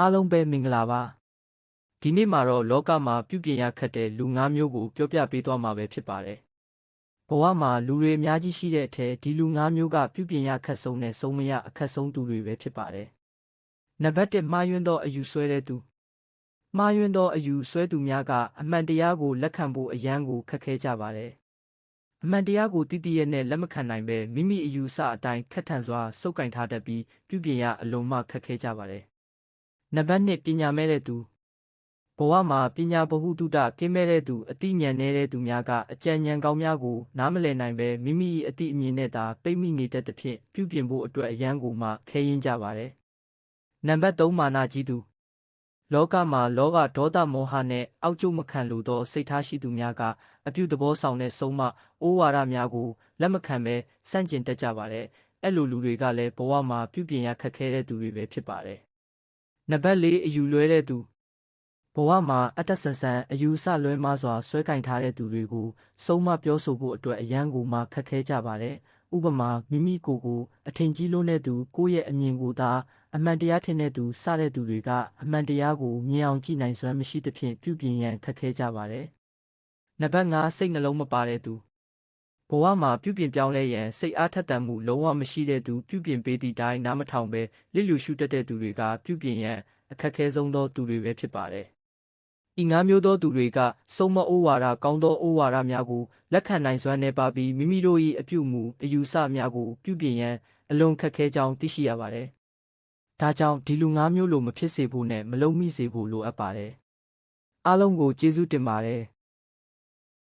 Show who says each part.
Speaker 1: အားလုံးပဲမင်္ဂလာပါဒီနေ့မှာတော့လောကမှာပြုပြင်ရခက်တဲ့လူ၅မျိုးကိုပြောပြပေးသွားမှာပဲဖြစ်ပါတယ်ဘဝမှာလူတွေအများကြီးရှိတဲ့အထက်ဒီလူ၅မျိုးကပြုပြင်ရခက်ဆုံးနဲ့ဆုံးမရအခက်ဆုံးသူတွေပဲဖြစ်ပါတယ်နံပါတ်1မှားယွင်းသောအယူဆွဲတဲ့သူမှားယွင်းသောအယူဆွဲသူများကအမှန်တရားကိုလက်ခံဖို့အယံကိုခက်ခဲကြပါတယ်အမှန်တရားကိုတိတိရဲ့နဲ့လက်မခံနိုင်ပဲမိမိအယူဆအတိုင်းခက်ထန်စွာစုပ်ကင်ထားတတ်ပြီးပြုပြင်ရအလွန်မှခက်ခဲကြပါတယ် နံပါတ်2ပညာမဲ့တဲ့သူဘဝမှာပညာဗဟုသုတကင်းမဲ့တဲ့သူအသိဉာဏ်နည်းတဲ့သူများကအကြံဉာဏ်ကောင်းများကိုနားမလည်နိုင်ပဲမိမိ၏အသိအမြင်နဲ့သာပိတ်မိနေတတ်သဖြင့်ပြုပြင်ဖို့အတွက်အယံကိုမှခဲရင်ကြပါတယ်နံပါတ်3မာနကြီးသူလောကမှာလောကဒေါသမောဟနဲ့အောက်ကျမခံလိုသောစိတ်ထားရှိသူများကအပြုသဘောဆောင်တဲ့ဆုံးမအိုးဝါဒများကိုလက်မခံဘဲစန့်ကျင်တတ်ကြပါတယ်အဲ့လိုလူတွေကလည်းဘဝမှာပြုပြင်ရခက်ခဲတဲ့သူတွေပဲဖြစ်ပါတယ် နံပါတ်4အယူလွဲတဲ့သူဘဝမှာအတ္တဆန်ဆန်အယူဆလွဲမှားစွာဆွဲကင်ထားတဲ့သူတွေကိုဆုံးမပြောဆိုဖို့အတွက်အယံကိုမှခက်ခဲကြပါတယ်ဥပမာမိမိကိုယ်ကိုအထင်ကြီးလွန်းတဲ့သူကိုယ့်ရဲ့အမြင်ကိုသာအမှန်တရားထင်တဲ့သူစတဲ့သူတွေကအမှန်တရားကိုမြင်အောင်ကြည့်နိုင်စွမ်းမရှိသဖြင့်ပြုပြင်ရန်ခက်ခဲကြပါတယ်။နံပါတ်5စိတ်နှလုံးမပါတဲ့သူ ဘဝမှာပြုပြင်ပြောင်းလဲရန်စိတ်အားထက်သန်မှုလုံးဝမရှိတဲ့သူပြုပြင်ပေးသည့်တိုင်းနားမထောင်ပဲလစ်လျူရှုတတ်တဲ့သူတွေကပြုပြင်ရန်အခက်ခဲဆုံးသောသူတွေပဲဖြစ်ပါတယ်။ဤငါးမျိုးသောသူတွေကစုံမဩဝါဒကောင်းသောဩဝါဒများကိုလက်ခံနိုင်စွမ်းနေပါပြီးမိမိတို့၏အပြုမူအယူဆများကိုပြုပြင်ရန်အလွန်ခက်ခဲကြောင်းသိရှိရပါတယ်။ဒါကြောင့်ဒီလူငါးမျိုးလိုမဖြစ်စေဖို့နဲ့မလုံးမိစေဖို့လိုအပ်ပါတယ်။အားလုံးကိုကျေးဇူးတင်ပါတယ်။